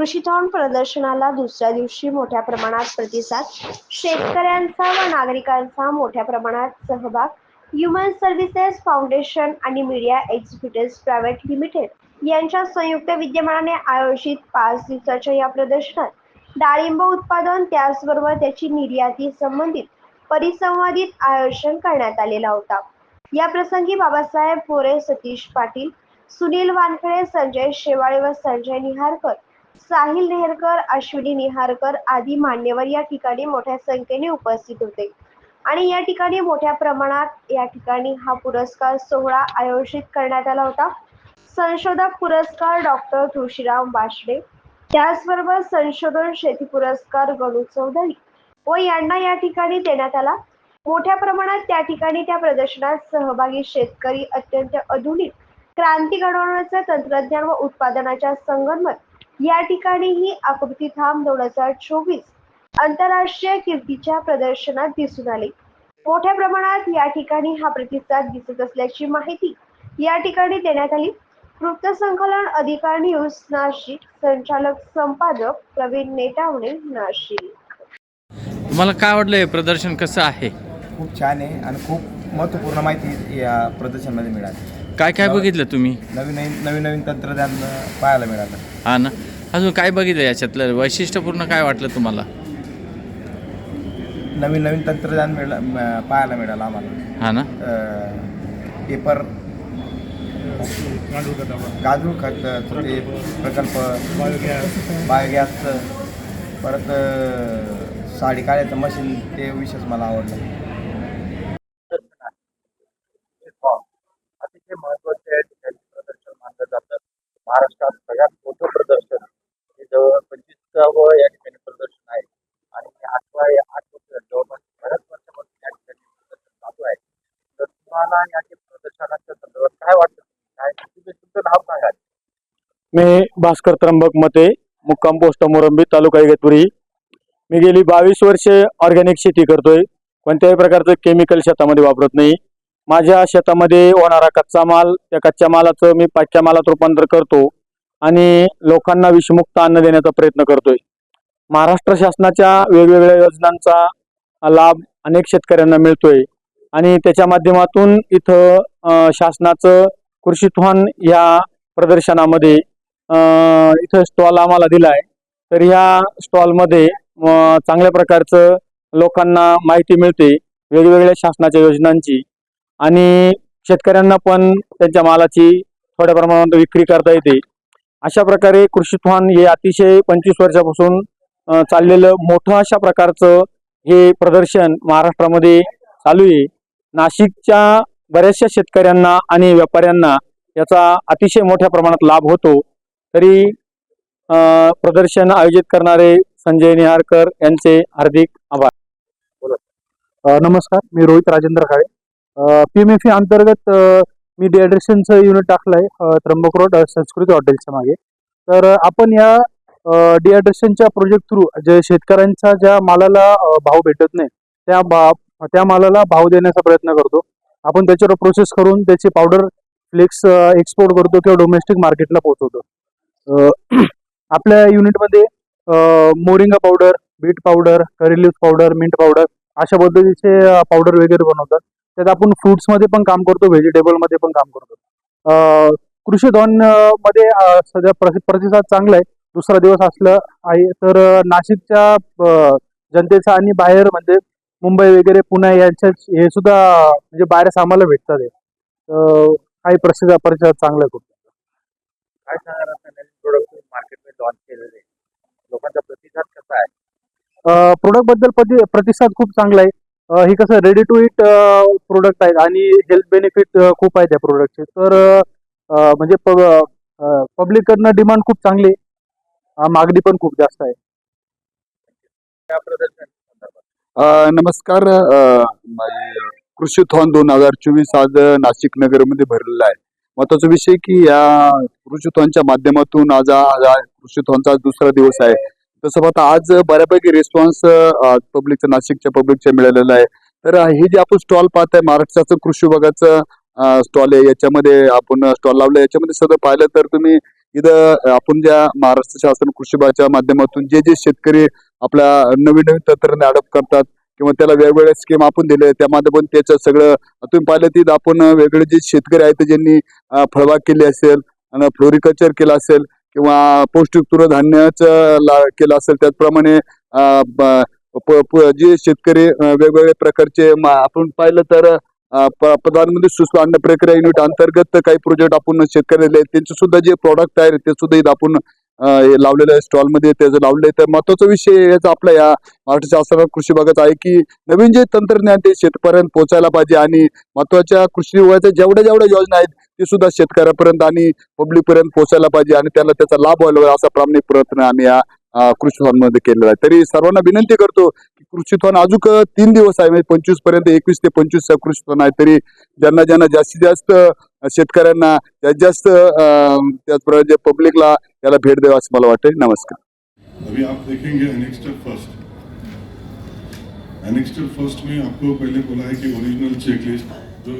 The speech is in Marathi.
कृषीथॉन प्रदर्शनाला दुसऱ्या दिवशी मोठ्या प्रमाणात प्रतिसाद. शेतकऱ्यांचा व नागरिकांचा मोठ्या प्रमाणात सहभाग. ह्युमन सर्व्हिसेस फाउंडेशन आणि मीडिया एक्झिक्युटिव्ह प्रायव्हेट लिमिटेड यांच्या संयुक्त विद्यमानाने आयोजित पाच दिवसाच्या या प्रदर्शनात डाळिंब उत्पादन त्याचबरोबर त्याची निर्याती संबंधित परिसंवादित आयोजन करण्यात आलेला होता. या प्रसंगी बाबासाहेब पोरे सतीश पाटील सुनील वानखडे संजय शेवाळे व संजय निहारकर साहिल नेहरकर अश्विनी निहारकर आदी मान्यवर या ठिकाणी मोठ्या संख्येने उपस्थित होते. आणि या ठिकाणी मोठ्या प्रमाणात या ठिकाणी हा पुरस्कार सोहळा आयोजित करण्यात आला होता. संशोधक पुरस्कार डॉक्टर तुळशीराम बाशडे त्याचबरोबर संशोधन शेती पुरस्कार गणू चौधरी व यांना या ठिकाणी देण्यात आला. मोठ्या प्रमाणात त्या ठिकाणी त्या प्रदर्शनात सहभागी शेतकरी अत्यंत आधुनिक क्रांती घडवण्याचं तंत्रज्ञान व उत्पादनाच्या संगणमत या ठिकाणी ही आकृती थांब दोन हजार चोवीस आंतरराष्ट्रीय कीर्तीच्या प्रदर्शनात दिसून आले. मोठ्या प्रमाणात या ठिकाणी हा प्रतिसाद दिसत असल्याची माहिती या ठिकाणी देण्यात आली. वृत्तसंकलन अधिकार न्यूज नाशिक संचालक संपादक प्रवीण नेटावणे नाशिक. तुम्हाला काय वाटलं हे प्रदर्शन कसं आहे? खूप छान आहे आणि खूप महत्त्वपूर्ण माहिती या प्रदर्शनामध्ये मिळाली. काय काय बघितलं तुम्ही? नवीन नवीन नवीन नवीन तंत्रज्ञान पाहायला मिळालं. हा ना. अजून काय बघितलं याच्यातलं? वैशिष्ट्यपूर्ण काय वाटलं तुम्हाला? नवीन नवीन तंत्रज्ञान मिळा म- पाहायला मिळालं आम्हाला. हा ना? अं, पेपर गांडूळ खत ते प्रकल्प बायोगॅसचं परत अं, साडी काढायचं मशीन ते विशेष मला आवडलं. अतिशय महत्त्वाचे ठिकाणी प्रदर्शन मानलं जातं. महाराष्ट्रात सगळ्यात मोठं प्रदर्शन हे जवळ पंचवीसावं या ठिकाणी प्रदर्शन आहे आणि आठवा आठ वर्ष जवळपास बऱ्याच वर्षापासून या ठिकाणी प्रदर्शन चालू आहे प्रदर्शनाच्या संदर्भात काय वाटतं काय म्हणजे तुमचं नाव सांगा मी भास्कर त्र्यंबक मते मुक्काम पोस्ट मोरंबी तालुका इगतपुरी. मी गेली बावीस वर्षे ऑर्गॅनिक शेती करतोय कोणत्याही प्रकारचं केमिकल शेतामध्ये वापरत नाही. माझ्या शेतामध्ये होणारा कच्चा माल त्या कच्च्या मालाचं मी पाक्या मालात रूपांतर करतो आणि लोकांना विषमुक्त अन्न देण्याचा प्रयत्न करतोय. महाराष्ट्र शासनाच्या वेगवेगळ्या योजनांचा लाभ अनेक शेतकऱ्यांना मिळतोय. आणि त्याच्या माध्यमातून इथं शासनाचं कृषीथॉन या प्रदर्शनामध्ये इथं स्टॉल आम्हाला दिलाय. तर ह्या स्टॉलमध्ये चांगल्या प्रकारचं लोकांना माहिती मिळते वेगवेगळ्या शासनाच्या योजनांची. आणि शेतकऱ्यांना पण त्यांच्या मालाची थोड्या प्रमाणात विक्री करता येते. अशा प्रकारे कृषीथॉन हे अतिशय पंचवीस वर्षापासून चाललेलं मोठं अशा प्रकारचं हे प्रदर्शन महाराष्ट्रामध्ये चालू आहे. नाशिकच्या बऱ्याचशा शेतकऱ्यांना आणि व्यापाऱ्यांना याचा अतिशय मोठ्या प्रमाणात लाभ होतो. तरी प्रदर्शन आयोजित करणारे संजय निहारकर यांचे हार्दिक आभार. नमस्कार मी Rohit Rajendra Kale. P M F अंतर्गत मी डिहायड्रेशनचं युनिट टाकलंय आहे त्र्यंबक रोड संस्कृती हॉटेलच्या मागे. तर आपण या डिहायड्रेशनच्या प्रोजेक्ट थ्रू जे शेतकऱ्यांच्या ज्या मालाला भाव भेटत नाही त्या त्या मालाला भाव देण्याचा प्रयत्न करतो. आपण त्याच्यावर प्रोसेस करून त्याची पावडर फ्लेक्स एक्सपोर्ट करतो किंवा डोमेस्टिक मार्केटला पोहोचवतो. आपल्या युनिटमध्ये moringa powder beet powder curry leaf powder mint powder अशा पद्धतीचे पावडर वगैरे बनवतात. त्यात आपण फ्रुट्समध्ये पण काम करतो व्हेजिटेबलमध्ये पण काम करतो. कृषी धनमध्ये सध्या प्रतिसाद चांगला आहे. दुसरा दिवस असलं आहे तर नाशिकच्या जनतेचा आणि बाहेर म्हणजे मुंबई वगैरे पुणे यांच्या हे सुद्धा म्हणजे बाहेर आम्हाला भेटतात हे. अं, काही प्रसिद्ध प्रतिसाद चांगला आहे खूप. काय सांगणार आता नवीन प्रोडक्ट मार्केटमध्ये लॉन्च केलेले आहे. लोकांचा प्रतिसाद कसा आहे? प्रोडक्टबद्दल प्रति प्रतिसाद खूप चांगला आहे. अं, हे कसं रेडी टू इट प्रोडक्ट आहेत आणि हेल्थ बेनिफिट खूप आहेत या प्रोडक्टचे तर अं, म्हणजे पब्लिककडनं डिमांड खूप चांगली आहे. अं, मागणी पण खूप जास्त आहे. त्या प्रदर्शन नमस्कार कृषीथॉन दोन हजार चोवीस आज नाशिक नगरमध्ये भरलेला आहे. महत्त्वाचा विषय की या कृषीथॉनच्या माध्यमातून आज हा कृषीथॉनचा दुसरा दिवस आहे. तसं पाहता आज बऱ्यापैकी रिस्पॉन्स पब्लिकचा नाशिकच्या पब्लिकच्या मिळालेला आहे. तर हे जे आपण स्टॉल पाहत आहे महाराष्ट्राचं कृषी विभागाचं स्टॉल आहे. याच्यामध्ये आपण स्टॉल लावलं याच्यामध्ये सगळं पाहिलं तर तुम्ही इथं आपण ज्या महाराष्ट्र शासन कृषी विभागाच्या माध्यमातून जे जे शेतकरी आपल्या नवीन नवीन तंत्रज्ञान अडॉप्ट करतात किंवा त्याला वेगवेगळ्या स्कीम आपण दिले त्यामध्ये पण त्याचं सगळं तुम्ही पाहिलं ती आपण वेगळे जे शेतकरी आहेत ज्यांनी फळबाग केली असेल आणि फ्लोरिकल्चर केलं असेल किंवा पौष्टिक तृणधान्याचं ला केलं असेल त्याचप्रमाणे ब- प- प- जे शेतकरी वेगवेगळ्या प्रकारचे मा- आपण पाहिलं तर प्रधानमंत्री सुस्व अन्न प्रक्रिया युनिट अंतर्गत काही प्रोजेक्ट आपण शेतकऱ्याला त्यांचे सुद्धा जे प्रॉडक्ट आहेत ते सुद्धा इथं आपण लावलेलं आहे स्टॉलमध्ये त्याचं लावलेलं आहे तर महत्त्वाचा विषय याचा आपला या महाराष्ट्र शासनात कृषी विभागाचा आहे की नवीन जे तंत्रज्ञान ते शेतकऱ्यांपर्यंत पोहोचायला पाहिजे आणि महत्त्वाच्या कृषी विभागाच्या जेवढ्या जेवढ्या योजना आहेत ते सुद्धा शेतकऱ्यापर्यंत आणि पब्लिकपर्यंत पोहोचायला पाहिजे आणि त्याला त्याचा लाभ व्हायला असा प्रामाणिक प्रयत्न आम्ही या कृषी मध्ये केलेला आहे. तरी सर्वांना विनंती करतो की कृषी थॉन अजून तीन दिवस आहे म्हणजे पंचवीसपर्यंत एकवीस ते पंचवीस कृषी थॉन आहे तरी ज्यांना ज्यांना जास्तीत जास्त शेतकऱ्यांना जास्तीत जास्त त्याचप्रमाणे जे पब्लिकला याला भेट द्यावं असं मला वाटतं नमस्कार. अभी आप देखेंगे एनेक्स्टर फर्स्ट एनेक्स्टर फर्स्ट में आपको पहले बोला है कि ओरिजिनल चेकलिस्ट जो